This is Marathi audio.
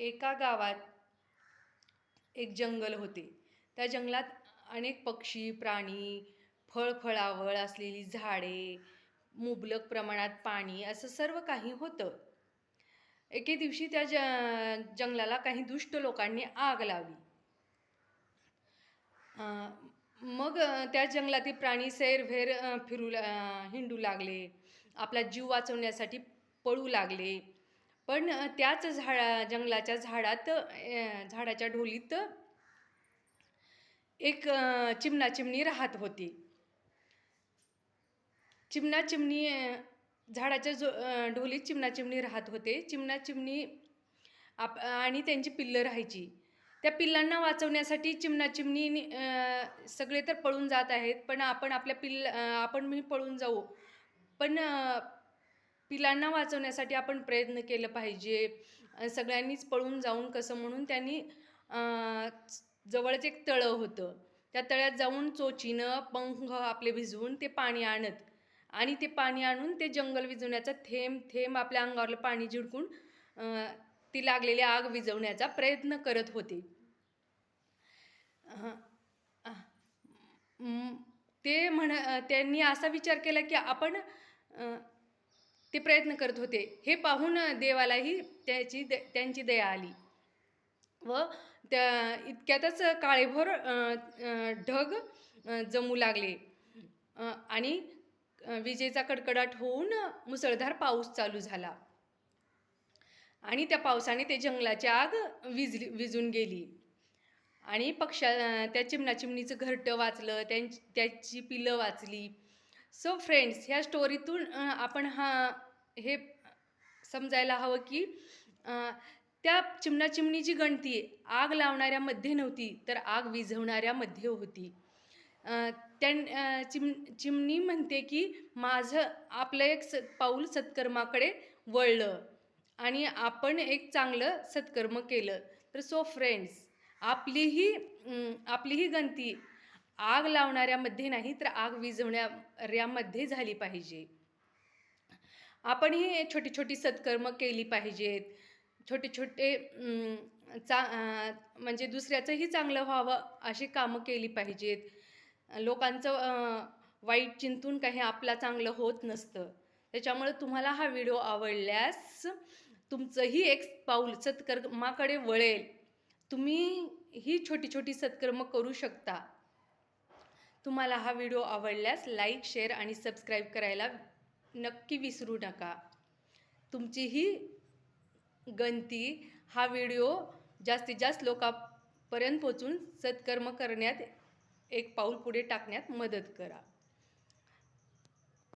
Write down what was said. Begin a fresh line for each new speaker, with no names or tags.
एका गावात एक जंगल होते. त्या जंगलात अनेक पक्षी प्राणी फळफळावळ असलेली झाडे मुबलक प्रमाणात पाणी असं सर्व काही होतं. एके दिवशी त्या ज जंगलाला काही दुष्ट लोकांनी आग लावली. मग त्या जंगलातील प्राणी सैरभैर फिरू ला- हिंडू लागले. आपला जीव वाचवण्यासाठी पळू लागले. पण त्याच झाडा जंगलाच्या झाडात झाडाच्या ढोलीत एक अं, चिमणा चिमणी राहत होती. चिमणा चिमणी झाडाच्या जो ढोलीत चिमणा चिमणी राहत होते. चिमणा चिमणी आप आणि त्यांची पिल्लं राहायची. त्या पिल्लांना वाचवण्यासाठी चिमणा चिमणी सगळे तर पळून जात आहेत पण आपण आपल्या पिल्ल आपण मी पळून जाऊ. पण पिलांना वाचवण्यासाठी आपण प्रयत्न केलं पाहिजे. सगळ्यांनीच पळून जाऊन कसं म्हणून त्यांनी जवळच एक तळं होतं. त्या तळ्यात जाऊन चोचीनं पंख आपले भिजवून ते पाणी आणत आणि ते पाणी आणून ते जंगल विझवण्याचा थेंब थेंब आपल्या अंगावरलं पाणी झिडकून ती लागलेली आग विझवण्याचा प्रयत्न करत होते. ते म्हण त्यांनी असा विचार केला की आपण ते प्रयत्न करत होते. हे पाहून देवालाही त्याची द त्यांची दया आली. व त्या इतक्यातच काळेभोर ढग जमू लागले. आणि विजेचा कडकडाट होऊन मुसळधार पाऊस चालू झाला. आणि त्या पावसाने ते जंगलाची आग विजली विजून गेली. आणि पक्षा त्या चिमणाचिमणीचं घरटं वाचलं त्यांची त्याची पिलं वाचली. सो फ्रेंड्स ह्या स्टोरीतून आपण हा हे समजायला हवं की त्या चिमणाचिमणीची गणती आग लावणाऱ्यामध्ये नव्हती तर आग विझवणाऱ्यामध्ये होती. त्या चिम चिमणी म्हणते की माझं आपलं एक स पाऊल सत्कर्माकडे वळलं आणि आपण एक चांगलं सत्कर्म केलं. तर सो फ्रेंड्स आपलीही आपलीही गणती आग लावणाऱ्यामध्ये नाही तर आग विझवणाऱ्यामध्ये झाली पाहिजे. आपणही छोटी छोटी सत्कर्म केली पाहिजेत. छोटे छोटे चा म्हणजे दुसऱ्याचंही चांगलं व्हावं अशी कामं केली पाहिजेत. लोकांचं वाईट चिंतून काही आपला चांगलं होत नसतं. त्याच्यामुळे तुम्हाला हा व्हिडिओ आवडल्यास तुमचंही एक पाऊल सत्कर्माकडे वळेल. तुम्ही ही छोटी छोटी सत्कर्म करू शकता. तुम्हाला हा व्हिडिओ आवडल्यास लाईक शेअर आणि सबस्क्राईब करायला नक्की विसरू नका. तुमची ही गंती हा व्हिडिओ जास्तीत जास्त लोकांपर्यंत पोचून सत्कर्म करण्यात एक पाऊल पुढे टाकण्यात मदत करा.